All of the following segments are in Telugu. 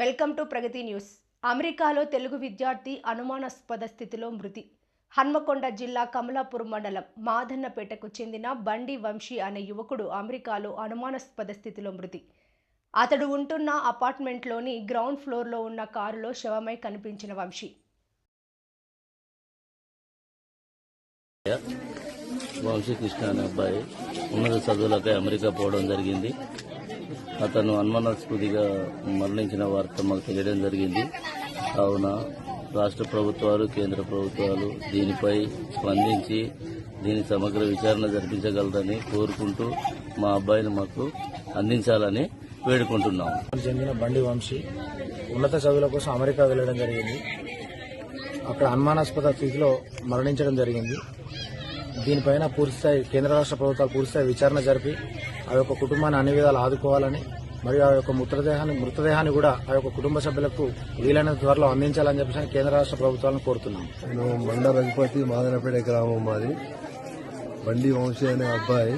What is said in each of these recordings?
Welcome to Pragathi news. అమెరికాలో తెలుగు విద్యార్థి అనుమానాస్పద స్థితిలో మృతి. హన్మకొండ జిల్లా కమలాపూర్ మండలం మాధన్నపేటకు చెందిన బండి వంశీ అనే యువకుడు అమెరికాలో అనుమానాస్పద స్థితిలో మృతి. అతడు ఉంటున్న అపార్ట్మెంట్లోని గ్రౌండ్ ఫ్లోర్లో ఉన్న కారులో శవమై కనిపించిన వంశీ. వంశీకృష్ణ అనే అబ్బాయి ఉన్నత చదువులకై అమెరికా పోవడం జరిగింది. అతను అనుమానాస్పదిగా మరణించిన వార్త మాకు తెలియడం జరిగింది. కావున రాష్ట్ర ప్రభుత్వాలు కేంద్ర ప్రభుత్వాలు దీనిపై స్పందించి దీని సమగ్ర విచారణ జరిపించగలరని కోరుకుంటూ మా అబ్బాయిని మాకు అందించాలని వేడుకుంటున్నాం. చెందిన బండి వంశీ ఉన్నత చదువుల కోసం అమెరికా వెళ్ళడం జరిగింది. అక్కడ అనుమానాస్పద స్థితిలో మరణించడం జరిగింది. దీనిపైన పూర్తిస్థాయి కేంద్ర రాష్ట్ర ప్రభుత్వాలు పూర్తిస్థాయి విచారణ జరిపి ఆ యొక్క కుటుంబాన్ని అన్ని విధాలు ఆదుకోవాలని మరియు ఆ యొక్క మృతదేహాన్ని మృతదేహాన్ని కూడా ఆ యొక్క కుటుంబ సభ్యులకు వీలైనంత త్వరలో అందించాలని చెప్పేసి కేంద్ర రాష్ట్ర ప్రభుత్వాలను కోరుతున్నాం. నేను మండ రఘుపతి మాదనపేట గ్రామం మాది. బండి వంశీ అనే అబ్బాయి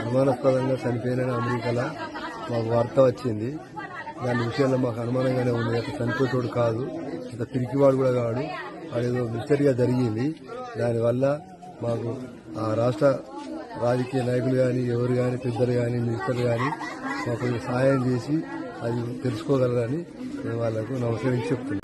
అనుమానాస్పదంగా చనిపోయిన అమెరికాలో మాకు వార్త వచ్చింది. దాని విషయంలో మాకు అనుమానంగానే ఉంది. అతను చనిపోతాడు కాదు. అంత పిరికివాడు కూడా కాడు. అదేదో మిస్టరీగా జరిగింది. దానివల్ల మాకు ఆ రాష్ట్ర రాజకీయ నాయకులు కానీ ఎవరు కానీ పెద్దలు కానీ మినిస్టర్లు కానీ మాకు సహాయం చేసి అది తెలుసుకోగలరని నేను వాళ్ళకు నమస్కరించి చెప్తున్నాను.